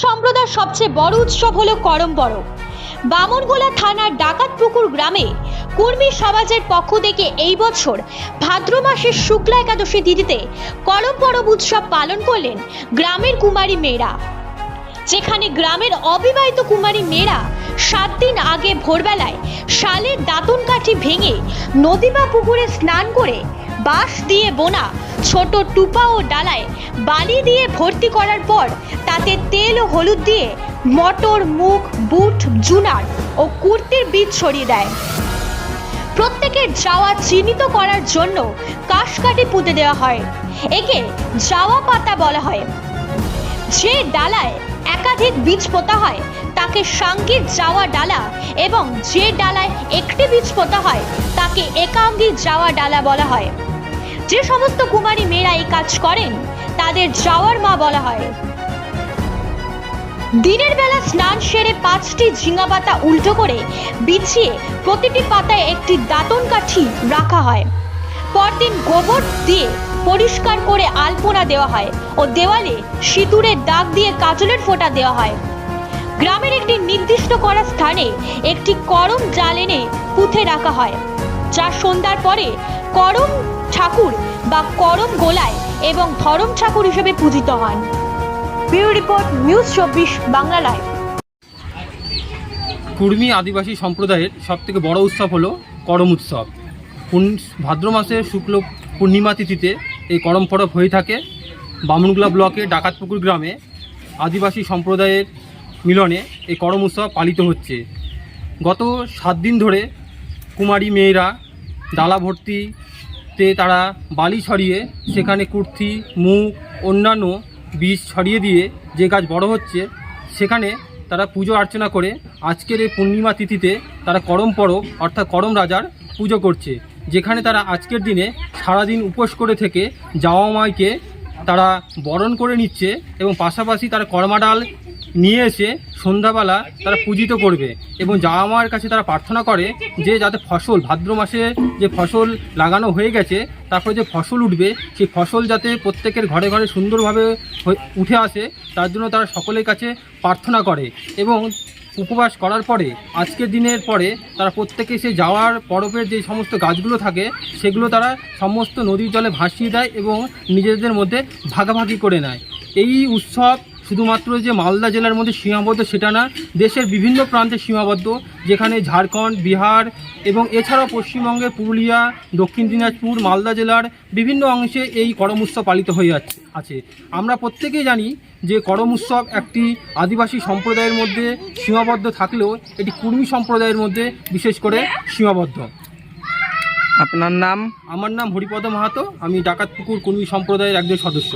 সম্প্রদায়ের সবচেয়ে বড় উৎসব হলো করম পরব বামনগোলা থানার ডাকাতপুকুর গ্রামে কুর্মী সমাজের পক্ষ থেকে এই বছর ভাদ্র মাসের শুক্লা একাদশী তিথিতে করম পরব উৎসব পালন করলেন গ্রামের কুমারী মেয়েরা। যেখানে গ্রামের অবিবাহিত কুমারী মেয়েরা সাত দিন আগে ভোরবেলায় শালের দাঁতন কাঠি ভেঙে নদী বা পুকুরে স্নান করে বাঁশ দিয়ে বোনা, ছোট টুপা ও ডালায় বালি দিয়ে ভর্তি করার পর তাতে তেল ও হলুদ দিয়ে মটর মুখ বুট, জুনার ও কুর্তির বীজ ছড়িয়ে দেয়। প্রত্যেকের যাওয়া চিহ্নিত করার জন্য কাশকাঠি পুঁতে দেওয়া হয়। একে যাওয়া পাতা বলা হয়। যে ডালায় একাধিক বীজ পোতা হয়, তাকে সাঙ্গীর যাওয়া ডালা এবং যে ডালায় একটি বীজ পোতা হয়, তাকে একাঙ্গী যাওয়া ডালা বলা হয়। যে সমস্ত কুমারী মেয়েরা এই কাজ করেন, তাদের যাওয়ার মা বলা হয়। দিনের বেলা স্নান সেরে পাঁচটি ঝিঙ্গা পাতা উল্টো করে বিছিয়ে প্রতিটি পাতায় একটি দাঁতন কাঠি রাখা হয়। পরদিন গোবর দিয়ে পরিষ্কার করে আলপনা দেওয়া হয় ও দেওয়ালে সিঁদুরের দাগ দিয়ে কাজলের ফোঁটা দেওয়া হয়। গ্রামের একটি নির্দিষ্ট করা স্থানে একটি করম জাল এনে পুঁথে রাখা হয়, যা সন্ধ্যার পরে করম ঠাকুর বা করম গোলায় এবং ধরম ঠাকুর হিসেবে পূজিত হন। ব্যুরো রিপোর্ট, নিউজ চব্বিশ, বাংলা লাইভ। কুর্মী আদিবাসী সম্প্রদায়ের সবথেকে বড় উৎসব হলো করম উৎসব। ভাদ্র মাসের শুক্ল পূর্ণিমা তিথিতে এই করম পরব হয়ে থাকে। বামুনগুলা ব্লকে ডাকাতপুকুর গ্রামে আদিবাসী সম্প্রদায়ের মিলনে এই করম উৎসব পালিত হচ্ছে। গত সাত দিন ধরে কুমারী মেয়েরা ডালা ভর্তিতে তারা বালি ছড়িয়ে সেখানে কুর্তি, মুখ, অন্যান্য বীজ ছড়িয়ে দিয়ে যে গাছ বড় হচ্ছে, সেখানে তারা পুজো অর্চনা করে আজকের এই পূর্ণিমা তিথিতে তারা করম পরব, অর্থাৎ করম রাজার পুজো করছে, যেখানে তারা আজকের দিনে সারাদিন উপোস করে থেকে যাওয়া মাইকে তারা বরণ করে নিচ্ছে এবং পাশাপাশি তারা কর্মাডাল নিয়ে এসে সন্ধ্যাবেলা তারা পূজিত করবে এবং জামা মার কাছে তারা প্রার্থনা করে যে যাতে ফসল, ভাদ্র মাসে যে ফসল লাগানো হয়ে গেছে, তারপরে যে ফসল উঠবে, সেই ফসল যাতে প্রত্যেকের ঘরে ঘরে সুন্দরভাবে উঠে আসে, তার জন্য তারা সকলের কাছে প্রার্থনা করে এবং উপবাস করার পরে, আজকের দিনের পরে তারা প্রত্যেকে সে যাওয়ার পরবের যে সমস্ত গাছগুলো থাকে, সেগুলো তারা সমস্ত নদীর জলে ভাসিয়ে দেয় এবং নিজেদের মধ্যে ভাগাভাগি করে নেয়। এই উৎসব শুধুমাত্র যে মালদা জেলার মধ্যে সীমাবদ্ধ সেটা না দেশের বিভিন্ন প্রান্তে সীমাবদ্ধ যেখানে ঝাড়খণ্ড বিহার এবং এছাড়াও পশ্চিমবঙ্গে পুরুলিয়া দক্ষিণ দিনাজপুর মালদা জেলার বিভিন্ন অংশে এই করম উৎসব পালিত হয়ে যাচ্ছে আছে। আমরা প্রত্যেকেই জানি যে করম উৎসব একটি আদিবাসী সম্প্রদায়ের মধ্যে সীমাবদ্ধ থাকলেও এটি কুর্মী সম্প্রদায়ের মধ্যে বিশেষ করে সীমাবদ্ধ। আপনার নাম? আমার নাম হরিপদ মাহাতো আমি ডাকাতপুকুর কুর্মী সম্প্রদায়ের একজন সদস্য।